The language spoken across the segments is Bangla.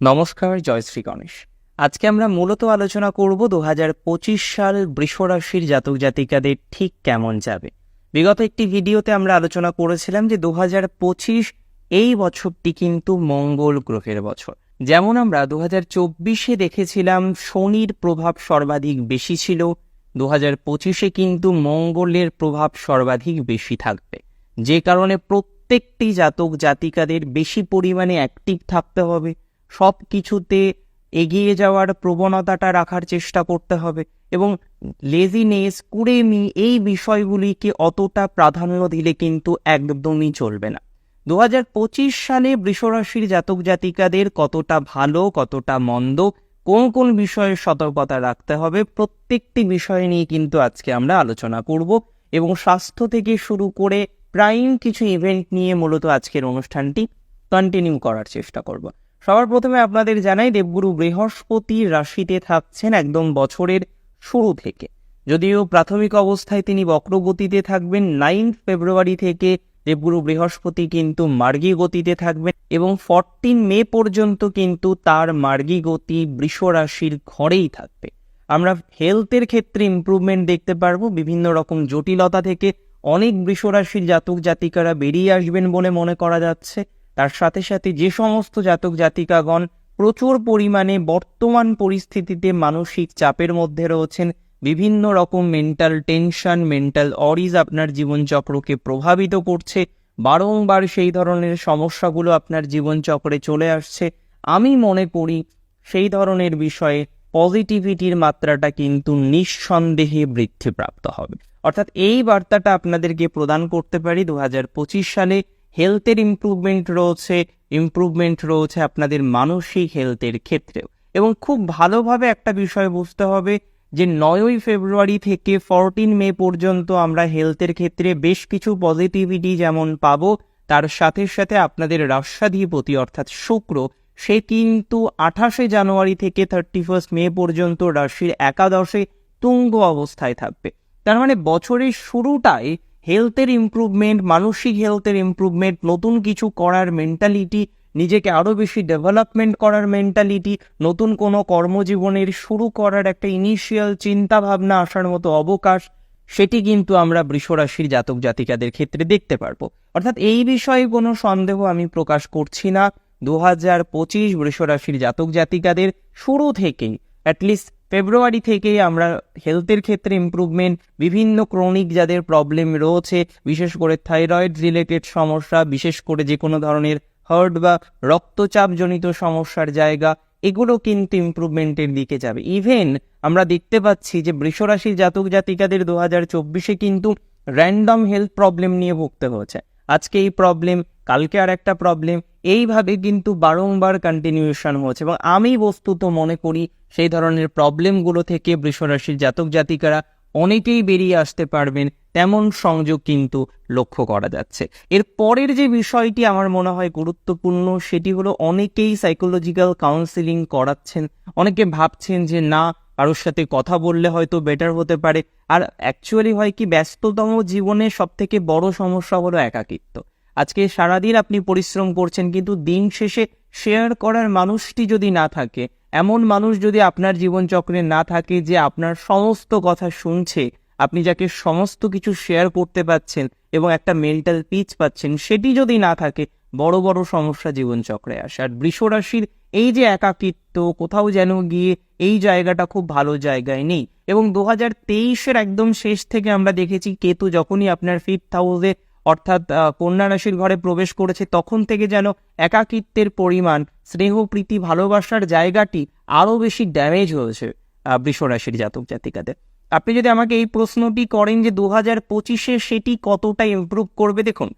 নমস্কার জয়শ্রী গণেশ। আজকে আমরা মূলত আলোচনা করব দু হাজার পঁচিশ সাল বৃষরাশির জাতক জাতিকাদের ঠিক কেমন যাবে। বিগত একটি ভিডিওতে আমরা আলোচনা করেছিলাম যে দু হাজার পঁচিশ এই বছরটি কিন্তু মঙ্গল গ্রহের বছর। যেমন আমরা দু হাজার চব্বিশে দেখেছিলাম শনির প্রভাব সর্বাধিক বেশি ছিল দু হাজার পঁচিশে কিন্তু মঙ্গলের প্রভাব সর্বাধিক বেশি থাকবে। যে কারণে প্রত্যেকটি জাতক জাতিকাদের বেশি পরিমাণে অ্যাক্টিভ থাকতে হবে। সব কিছুতে এগিয়ে যাওয়ার প্রবণতাটা রাখার চেষ্টা করতে হবে এবং লেজিনেস কুড়েমি এই বিষয়গুলিকে অতটা প্রাধান্য দিলে কিন্তু একদমই চলবে না। দু হাজার পঁচিশ সালে বৃষরাশির জাতক জাতিকাদের কতটা ভালো, কতটা মন্দ, কোন কোন বিষয়ে সতর্কতা রাখতে হবে প্রত্যেকটি বিষয় নিয়ে কিন্তু আজকে আমরা আলোচনা করব এবং স্বাস্থ্য থেকে শুরু করে প্রাইম কিছু ইভেন্ট নিয়ে মূলত আজকের অনুষ্ঠানটি কন্টিনিউ করার চেষ্টা করব। সবার প্রথমে আপনাদের জানাই দেবগুরু বৃহস্পতি রাশিতে থাকছেন একদম বছরের শুরু থেকে। যদিও প্রাথমিক অবস্থায় তিনি বক্রগতিতে থাকবেন নাইন্থ ফেব্রুয়ারি থেকে দেবগুরু বৃহস্পতি কিন্তু মার্গী গতিতে থাকবেন এবং ফরটিন মে পর্যন্ত কিন্তু তার মার্গী গতি বৃষ রাশির ঘরেই থাকবে। আমরা হেলথের ক্ষেত্রে ইমপ্রুভমেন্ট দেখতে পারব, বিভিন্ন রকম জটিলতা থেকে অনেক বৃষ রাশির জাতক জাতিকারা বেরিয়ে আসবেন বলে মনে করা যাচ্ছে। তার সাথে সাথে যে সমস্ত জাতক জাতিকাগণ প্রচুর পরিমাণে বর্তমান পরিস্থিতিতে মানসিক চাপের মধ্যে রয়েছেন, বিভিন্ন রকম মেন্টাল টেনশন মেন্টাল অরিজ আপনার জীবনচক্রকে প্রভাবিত করছে, বারংবার সেই ধরনের সমস্যাগুলো আপনার জীবনচক্রে চলে আসছে। আমি মনে করি সেই ধরনের বিষয়ে পজিটিভিটির মাত্রাটা কিন্তু নিঃসন্দেহে বৃদ্ধিপ্রাপ্ত হবে। অর্থাৎ এই বার্তাটা আপনাদেরকে প্রদান করতে পারি দু হাজার পঁচিশ সালে হেলথের ইমপ্রুভমেন্ট রয়েছে ইমপ্রুভমেন্ট রয়েছে আপনাদের মানসিক হেলথের ক্ষেত্রেও। এবং খুব ভালোভাবে একটা বিষয় বুঝতে হবে যে, নয়ই ফেব্রুয়ারি থেকে ফরটিন মে পর্যন্ত আমরা হেলথের ক্ষেত্রে বেশ কিছু পজিটিভিটি যেমন পাব, তার সাথে সাথে আপনাদের রাষ্ট্রাধিপতি অর্থাৎ শুক্র, সে কিন্তু আঠাশে জানুয়ারি থেকে থার্টি ফার্স্ট মে পর্যন্ত রাশির একাদশে তুঙ্গ অবস্থায় থাকবে। তার মানে বছরের শুরুটায় হেলথের ইম্প্রুভমেন্ট মানসিক হেলথের ইমপ্রুভমেন্ট নতুন কিছু করার মেন্টালিটি নিজেকে আরও বেশি ডেভেলপমেন্ট করার মেন্টালিটি নতুন কোনো কর্মজীবনের শুরু করার একটা ইনিশিয়াল চিন্তা ভাবনা আসার মতো অবকাশ, সেটি কিন্তু আমরা বৃষরাশির জাতক জাতিকাদের ক্ষেত্রে দেখতে পারব। অর্থাৎ এই বিষয়ে কোনো সন্দেহ আমি প্রকাশ করছি না। দু হাজার পঁচিশ বৃষরাশির জাতক জাতিকাদের শুরু থেকেই অ্যাটলিস্ট ফেব্রুয়ারি থেকেই আমরা হেলথের ক্ষেত্রে ইম্প্রুভমেন্ট বিভিন্ন ক্রনিক যাদের প্রবলেম রয়েছে, বিশেষ করে থাইরয়েড রিলেটেড সমস্যা, বিশেষ করে যে কোনো ধরনের হার্ট বা রক্তচাপজনিত সমস্যার জায়গা, এগুলো কিন্তু ইমপ্রুভমেন্টের দিকে যাবে। ইভেন আমরা দেখতে পাচ্ছি যে বৃষরাশির জাতক জাতিকাদের দু হাজার চব্বিশে কিন্তু র্যান্ডম হেলথ প্রবলেম নিয়ে ভুগতে হয়েছে। আজকে এই প্রবলেম কালকে আর একটা প্রবলেম এইভাবে কিন্তু বারংবার কন্টিনিউশন হচ্ছে। এবং আমি বস্তুত মনে করি, সেই ধরনের প্রবলেমগুলো থেকে বৃষরাশির জাতক জাতিকারা অনেকেই বেরিয়ে আসতে পারবেন, তেমন সংযোগ কিন্তু লক্ষ্য করা যাচ্ছে। এর পরের যে বিষয়টি আমার মনে হয় গুরুত্বপূর্ণ, সেটি হলো অনেকেই সাইকোলজিক্যাল কাউন্সিলিং করাচ্ছেন। অনেকে ভাবছেন যে না, কারোর সাথে কথা বললে হয়তো বেটার হতে পারে। আর অ্যাকচুয়ালি হয় কি, ব্যস্ততম জীবনে সব থেকে বড় সমস্যা হলো একাকিত্ব। আজকে সারাদিন আপনি পরিশ্রম করছেন, কিন্তু দিন শেষে শেয়ার করার মানুষটি যদি না থাকে, এমন মানুষ যদি আপনার জীবনচক্রে না থাকে যে আপনার সমস্ত কথা শুনছে, আপনি যাকে সমস্ত কিছু শেয়ার করতে পাচ্ছেন এবং একটা মেন্টাল পিচ পাচ্ছেন, সেটি যদি না থাকে, বড় বড় সমস্যা জীবনচক্রে আসে। আর বৃষরাশির এই যে একাকিত্ব, কোথাও যেন গিয়ে এই জায়গাটা খুব ভালো জায়গায় নেই। এবং দু হাজার তেইশের একদম শেষ থেকে আমরা দেখেছি, কেতু যখনই আপনার ফিফথ হাউসে অর্থাৎ কন্যা রাশির ঘরে প্রবেশ করেছে, তখন থেকে যেন একাকিত্বের পরিমাণ স্নেহ প্রীতি ভালোবাসার জায়গাটি আরও বেশি ড্যামেজ হয়েছে বৃষ রাশির জাতক জাতিকাদের। আপনি যদি আমাকে এই প্রশ্নটি করেন যে দু হাজার পঁচিশে সেটি কতটা ইমপ্রুভ করবে, দেখুন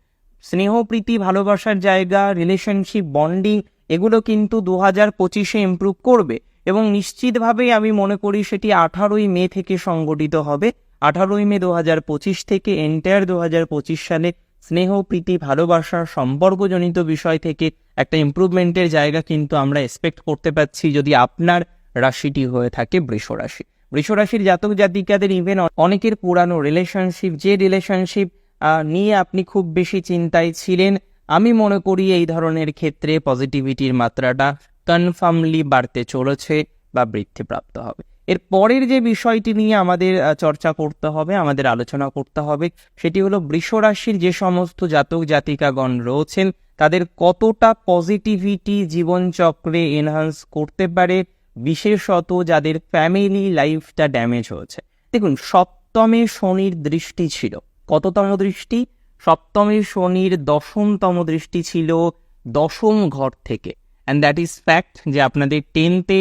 স্নেহ প্রীতি ভালোবাসার জায়গা রিলেশনশিপ বন্ডিং এগুলো কিন্তু দু হাজার পঁচিশে ইমপ্রুভ করবে এবং নিশ্চিতভাবেই আমি মনে করি সেটি আঠারোই মে থেকে সংগঠিত হবে। আঠারোই মে দু হাজার পঁচিশ থেকে এন্টায়ার দু হাজার পঁচিশ সালে স্নেহ, প্রীতি ভালোবাসার সম্পর্কজনিত বিষয় থেকে একটা ইম্প্রুভমেন্টের জায়গা কিন্তু আমরা এক্সপেক্ট করতে পারছি যদি আপনার রাশিটি হয়ে থাকে বৃষ রাশি। রাশির জাতক জাতিকাদের ইভেন অনেকের পুরানো রিলেশনশিপ যে রিলেশনশিপ নিয়ে আপনি খুব বেশি চিন্তায় ছিলেন, আমি মনে করি এই ধরনের ক্ষেত্রে পজিটিভিটির মাত্রাটা কনফার্মলি বাড়তে চলেছে বা বৃদ্ধিপ্রাপ্ত হবে। এর পরের যে বিষয়টি নিয়ে আমাদের চর্চা করতে হবে, আমাদের আলোচনা করতে হবে, সেটি হলো বৃষ রাশির যে সমস্ত জাতক জাতিকাগণ রয়েছেন, তাদের কতটা পজিটিভিটি জীবনচক্রে এনহান্স করতে পারে, বিশেষত যাদের ফ্যামিলি লাইফটা ড্যামেজ হয়েছে। দেখুন, সপ্তমে শনির দৃষ্টি ছিল। কততম দৃষ্টি? সপ্তমে শনির দশমতম দৃষ্টি ছিল দশম ঘর থেকে। অ্যান্ড দ্যাট ইজ ফ্যাক্ট যে আপনাদের টেনতে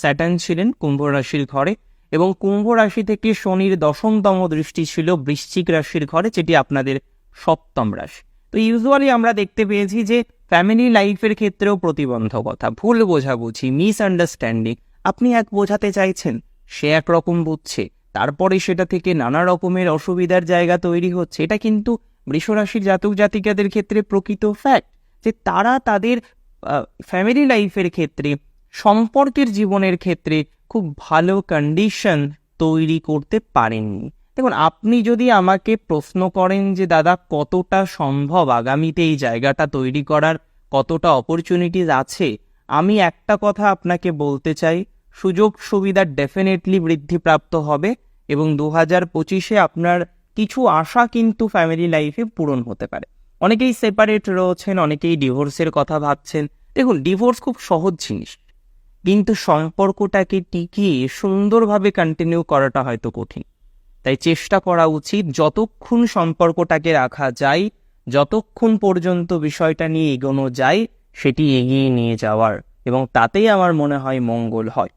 স্যাটার্ন ছিলেন কুম্ভ রাশির ঘরে এবং কুম্ভ রাশি থেকে শনির দশমতম দৃষ্টি ছিল বৃশ্চিক রাশির ঘরে, যেটি আপনাদের সপ্তম রাশি। তো ইউজুয়ালি আমরা দেখতে পেয়েছি যে ফ্যামিলি লাইফের ক্ষেত্রেও প্রতিবন্ধকতা, ভুল বোঝাবুঝি মিসআন্ডারস্ট্যান্ডিং আপনি এক বোঝাতে চাইছেন, সে একরকম বুঝছে, তারপরে সেটা থেকে নানা রকমের অসুবিধার জায়গা তৈরি হচ্ছে। এটা কিন্তু বৃষরাশির জাতক জাতিকাদের ক্ষেত্রে প্রকৃত ফ্যাক্ট যে তারা তাদের ফ্যামিলি লাইফের ক্ষেত্রে, সম্পর্কের জীবনের ক্ষেত্রে খুব ভালো কন্ডিশন তৈরি করতে পারেননি। দেখুন, আপনি যদি আমাকে প্রশ্ন করেন যে, দাদা, কতটা সম্ভব আগামীতে এই জায়গাটা তৈরি করার? কতটা অপরচুনিটিস আছে? আমি একটা কথা আপনাকে বলতে চাই, সুযোগ সুবিধা ডেফিনেটলি বৃদ্ধিপ্রাপ্ত হবে এবং দু হাজার পঁচিশে আপনার কিছু আশা কিন্তু ফ্যামিলি লাইফে পূরণ হতে পারে। অনেকেই সেপারেট রয়েছেন, অনেকেই ডিভোর্সের কথা ভাবছেন। দেখুন ডিভোর্স খুব সহজ জিনিস। কিন্তু সম্পর্কটাকে টিকিয়ে সুন্দরভাবে কন্টিনিউ করাটা হয়তো কঠিন। তাই চেষ্টা করা উচিত, যতক্ষণ সম্পর্কটাকে রাখা যায়, যতক্ষণ পর্যন্ত বিষয়টা নিয়ে এগোনো যায়, সেটি এগিয়ে নিয়ে যাওয়ার। এবং তাতেই আমার মনে হয় মঙ্গল হয়।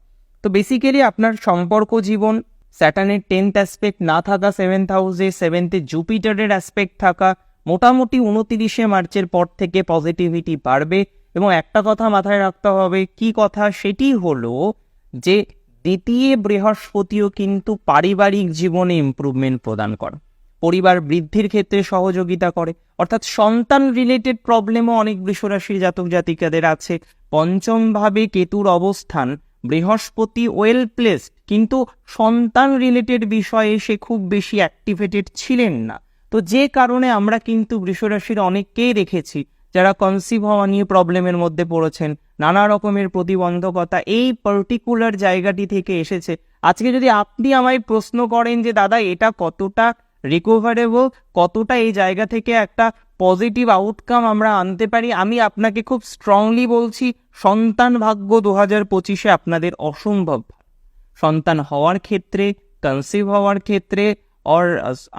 তো বেসিক্যালি আপনার সম্পর্ক জীবন স্যাটার্নের টেন্থ অ্যাসপেক্ট না থাকা সেভেন্থ হাউসে সেভেন্থে জুপিটারের অ্যাসপেক্ট থাকা মোটামুটি উনতিরিশে মার্চের পর থেকে পজিটিভিটি বাড়বে এবং একটা কথা মাথায় রাখতে হবে, কি কথা? সেটি হলো যে দ্বিতীয় বৃহস্পতিও কিন্তু পারিবারিক জীবনে ইমপ্রুভমেন্ট প্রদান করে। পরিবার বৃদ্ধির ক্ষেত্রে সহযোগিতা করে। অর্থাৎ সন্তান রিলেটেড প্রবলেমও অনেক বৃষরাশির জাতক জাতিকাদের আছে। পঞ্চম ভাবে কেতুর অবস্থান, বৃহস্পতি ওয়েল প্লেসড কিন্তু সন্তান রিলেটেড বিষয়ে সে খুব বেশি অ্যাক্টিভেটেড ছিলেন না। তো যে কারণে আমরা কিন্তু বৃষরাশির অনেককেই দেখেছি, যারা কনসিভ হওয়া নিয়ে প্রবলেমের মধ্যে পড়েছেন, নানা রকমের প্রতিবন্ধকতা, এই পার্টিকুলার জায়গাটি থেকে এসেছে। আজকে যদি আপনি আমায় প্রশ্ন করেন যে, দাদা, এটা কতটা রিকভারেবল কতটা এই জায়গা থেকে একটা পজিটিভ আউটকাম আমরা আনতে পারি? আমি আপনাকে খুব স্ট্রংলি বলছি, সন্তান ভাগ্য দু হাজার পঁচিশে আপনাদের অসম্ভব। সন্তান হওয়ার ক্ষেত্রে কনসিভ হওয়ার ক্ষেত্রে অর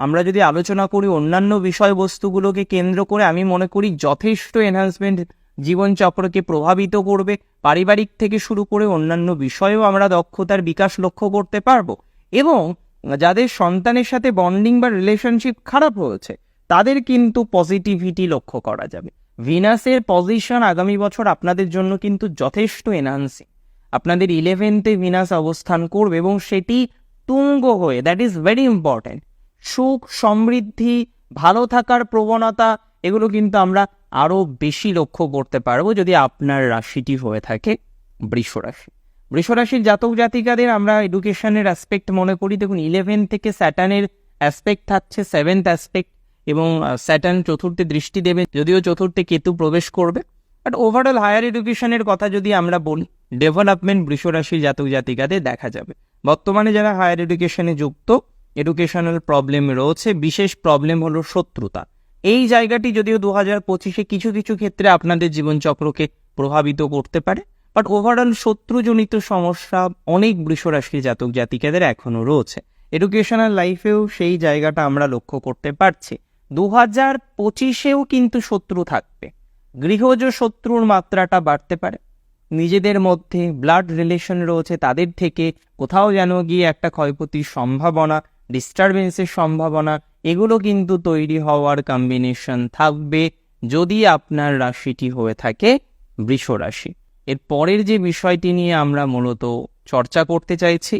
আমরা যদি আলোচনা করি অন্যান্য বিষয়বস্তুগুলোকে কেন্দ্র করে, আমি মনে করি যথেষ্ট এনহান্সমেন্ট জীবনচক্রকে প্রভাবিত করবে। পারিবারিক থেকে শুরু করে অন্যান্য বিষয়েও আমরা দক্ষতার বিকাশ লক্ষ্য করতে পারব। এবং যাদের সন্তানের সাথে বন্ডিং বা রিলেশনশিপ খারাপ হয়েছে, তাদের কিন্তু পজিটিভিটি লক্ষ্য করা যাবে। ভিনাসের পজিশন আগামী বছর আপনাদের জন্য কিন্তু যথেষ্ট এনহান্সিং আপনাদের ইলেভেন্থে ভিনাস অবস্থান করবে এবং সেটি তুঙ্গ হয়ে দ্যাট ইজ ভেরি ইম্পর্ট্যান্ট সুখ, সমৃদ্ধি, ভালো থাকার প্রবণতা, এগুলো কিন্তু আমরা আরও বেশি লক্ষ্য করতে পারব যদি আপনার রাশিটি হয়ে থাকে বৃষ রাশি। বৃষ রাশির জাতক জাতিকাদের আমরা এডুকেশনের অ্যাসপেক্ট মনে করি। দেখুন ইলেভেন থেকে স্যাটার্নের অ্যাসপেক্ট থাকছে সেভেন্থ অ্যাসপেক্ট এবং স্যাটার্ন চতুর্থে দৃষ্টি দেবে, যদিও চতুর্থে কেতু প্রবেশ করবে। বাট ওভারঅল হায়ার এডুকেশনের কথা যদি আমরা বলি ডেভেলপমেন্ট বৃষ রাশির জাতক জাতিকাদের দেখা যাবে। বর্তমানে যারা হায়ার এডুকেশনে যুক্ত এডুকেশনাল প্রবলেম রয়েছে, বিশেষ প্রবলেম হলো শত্রুতা। এই জায়গাটি যদিও দু হাজার পঁচিশে কিছু কিছু ক্ষেত্রে আপনাদের জীবনচক্রকে প্রভাবিত করতে পারে বাট ওভারঅল শত্রুজনিত সমস্যা অনেক বৃষরাশি জাতক জাতিকাদের এখনও রয়েছে। এডুকেশনাল লাইফেও সেই জায়গাটা আমরা লক্ষ্য করতে পারছি। দু হাজার পঁচিশেও কিন্তু শত্রু থাকবে। গৃহজ শত্রুর মাত্রাটা বাড়তে পারে নিজেদের মধ্যে ব্লাড রিলেশন রয়েছে তাদের থেকে। কোথাও যেন গিয়ে একটা ক্ষয়ক্ষতির সম্ভাবনা ডিস্টারবেন্সের সম্ভাবনা, এগুলো কিন্তু তৈরি হওয়ার কম্বিনেশন থাকবে যদি আপনার রাশিটি হয়ে থাকে বৃষ রাশি। এর পরের যে বিষয়টি নিয়ে আমরা মূলত চর্চা করতে চাইছি,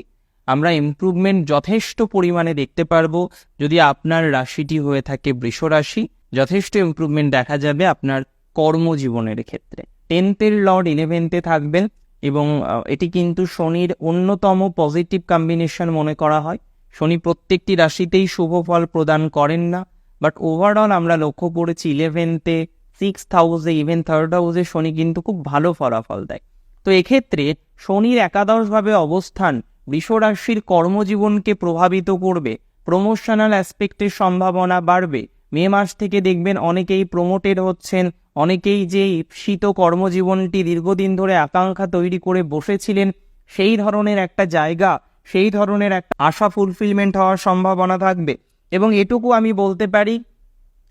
আমরা ইমপ্রুভমেন্ট যথেষ্ট পরিমাণে দেখতে পারব যদি আপনার রাশিটি হয়ে থাকে বৃষ রাশি। যথেষ্ট ইমপ্রুভমেন্ট দেখা যাবে আপনার কর্মজীবনের ক্ষেত্রে। টেন্থের লর্ড ইলেভেন্থে থাকবেন এবং এটি কিন্তু শনির অন্যতম পজিটিভ কম্বিনেশন মনে করা হয়। শনি প্রত্যেকটি রাশিতেই শুভ ফল প্রদান করেন না বাট ওভারঅল আমরা লক্ষ্য করেছি ইলেভেন্থে সিক্স হাউসে ইভেন থার্ড হাউসে শনি কিন্তু খুব ভালো ফলাফল দেয়। তো এক্ষেত্রে শনির একাদশভাবে অবস্থান বৃষরাশির কর্মজীবনকে প্রভাবিত করবে প্রমোশনাল অ্যাসপেক্টের সম্ভাবনা বাড়বে। মে মাস থেকে দেখবেন অনেকেই প্রমোটেড হচ্ছেন অনেকেই যে ঈপ্সিত কর্মজীবনটি দীর্ঘদিন ধরে আকাঙ্ক্ষা তৈরি করে বসেছিলেন, সেই ধরনের একটা জায়গা, সেই ধরনের একটা আশা ফুলফিলমেন্ট হওয়ার সম্ভাবনা থাকবে। এবং এটুকু আমি বলতে পারি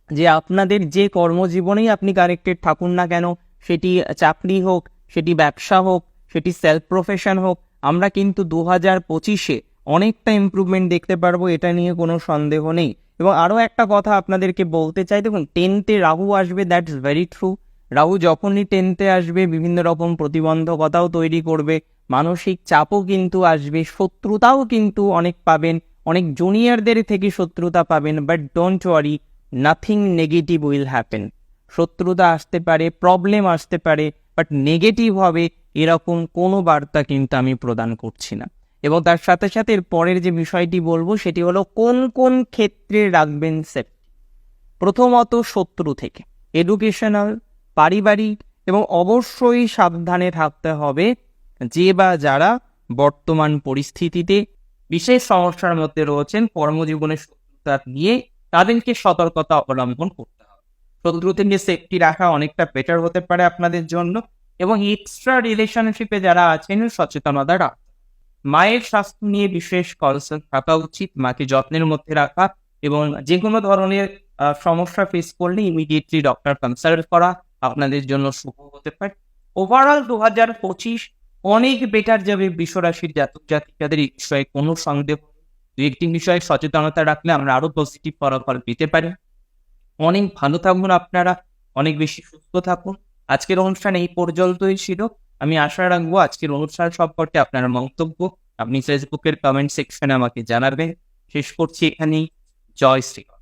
যে আপনাদের যে কর্মজীবনেই আপনি কানেক্টেড থাকুন না কেন, সেটি চাকরি হোক, সেটি ব্যবসা হোক, সেটি সেলফ প্রফেশন হোক, আমরা কিন্তু দু হাজার পঁচিশে অনেকটা ইমপ্রুভমেন্ট দেখতে পারব, এটা নিয়ে কোনো সন্দেহ নেই। এবং আরও একটা কথা আপনাদেরকে বলতে চাই, দেখুন টেনতে রাহু আসবে দ্যাটস ভেরি ট্রু রাহু যখনই টেনতে আসবে, বিভিন্ন রকম প্রতিবন্ধকতাও তৈরি করবে, মানসিক চাপও কিন্তু আসবে, শত্রুতাও কিন্তু অনেক পাবেন, অনেক জুনিয়রদের থেকে শত্রুতা পাবেন but don't worry nothing negative will happen শত্রুতা আসতে পারে প্রবলেম আসতে পারে বাট নেগেটিভ হবে, এরকম কোনো বার্তা কিন্তু আমি প্রদান করছি না। এবং তার সাথে সাথে এর পরের যে বিষয়টি বলব, সেটি হলো কোন কোন ক্ষেত্রে রাখবেন সেফটি প্রথমত শত্রু থেকে এডুকেশনাল পারিবারিক এবং অবশ্যই সাবধানে থাকতে হবে যে বা যারা বর্তমান পরিস্থিতিতে বিশেষ সমস্যার মধ্যে রয়েছেন কর্মজীবনের শত্রুতা নিয়ে তাদেরকে সতর্কতা অবলম্বন করতে হবে শত্রু থেকে সেফটি রাখা অনেকটা বেটার হতে পারে আপনাদের জন্য এবং এক্সট্রা রিলেশনশিপে যারা আছেন, সচেতনতা রাখতে। মায়ের স্বাস্থ্য নিয়ে বিশেষ কনসার্ন থাকা উচিত, মাকে যত্নের মধ্যে রাখা এবং যে কোনো ধরনের সমস্যা ফেস করলে ইমিডিয়েটলি ডক্টর কনসাল্ট করা আপনাদের জন্য শুভ হতে পারে। ওভারঅল দু হাজার পঁচিশ অনেক বেটার যাবে বিশ্বরাশির জাতক জাতিকাদের এই বিষয়ে কোনো সন্দেহ। দু একটি বিষয়ে সচেতনতা রাখলে আমরা আরও পজিটিভ ফলাফল পেতে পারি। অনেক ভালো থাকুন আপনারা, অনেক বেশি সুস্থ থাকুন। আজকের অনুষ্ঠান এই পর্যন্তই ছিল। আমি আশা রাখব আজকের অনুষ্ঠান সম্পর্কে আপনার মন্তব্য। আপনি ফেসবুকের কমেন্ট সেকশনে আমাকে জানাবেন। শেষ করছি এখানেই। জয় শ্রীরাম